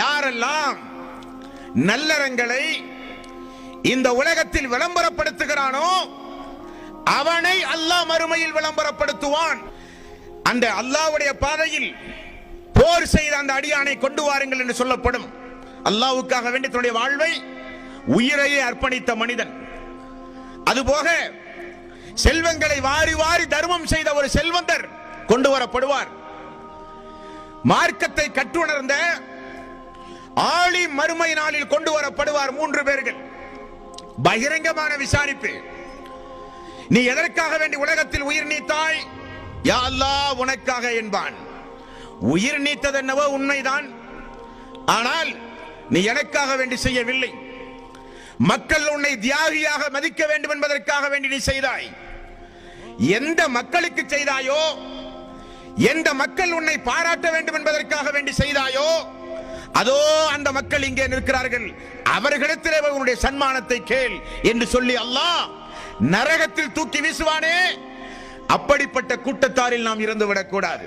யாரெல்லாம் நல்லறங்களை இந்த உலகத்தில் விளம்பரப்படுத்துகிறானோ அவனை அல்லாஹ் மறுமையில் விளம்பரப்படுத்துவான். அந்த அல்லாவுடைய பாதையில் போர் செய்த அந்த அடியானை கொண்டு வாருங்கள் என்று சொல்லப்படும். அல்லாவுக்காக வேண்டி தன்னுடைய வாழ்வை உயிரையே அர்ப்பணித்த மனிதன். அதுபோக செல்வங்களை வாரி வாரி தர்மம் செய்த ஒரு செல்வந்தர் கொண்டு வரப்படுவார். மார்க்கத்தை கற்றுணர்ந்த ஆளி மறுமை நாளில் கொண்டு வரப்படுவார் மூன்று பேர்கள். பகிரங்கமான விசாரிப்பு. நீ எதற்காக வேண்டி உலகத்தில் உயிர் நீத்தாய்? யா உனக்காக என்பான். உயிர் நீத்தது என்னவோ உண்மைதான். ஆனால் நீ எனக்காக வேண்டி செய்யவில்லை. மக்கள் உன்னை தியாகியாக மதிக்க வேண்டும் என்பதற்காக வேண்டி நீ செய்தாய். எந்த மக்களுக்கு செய்தாயோ எந்த மக்கள் உன்னை பாராட்ட வேண்டும் என்பதற்காக அதோ அந்த மக்கள் இங்கே நிற்கிறார்கள். அவர்களிடத்திலே உன்னுடைய சன்மானத்தை கேள் என்று சொல்லி அல்லாஹ் நரகத்தில் தூக்கி வீசுவானே. அப்படிப்பட்ட கூட்டத்தாரில் நாம் இறந்து விடக்கூடாது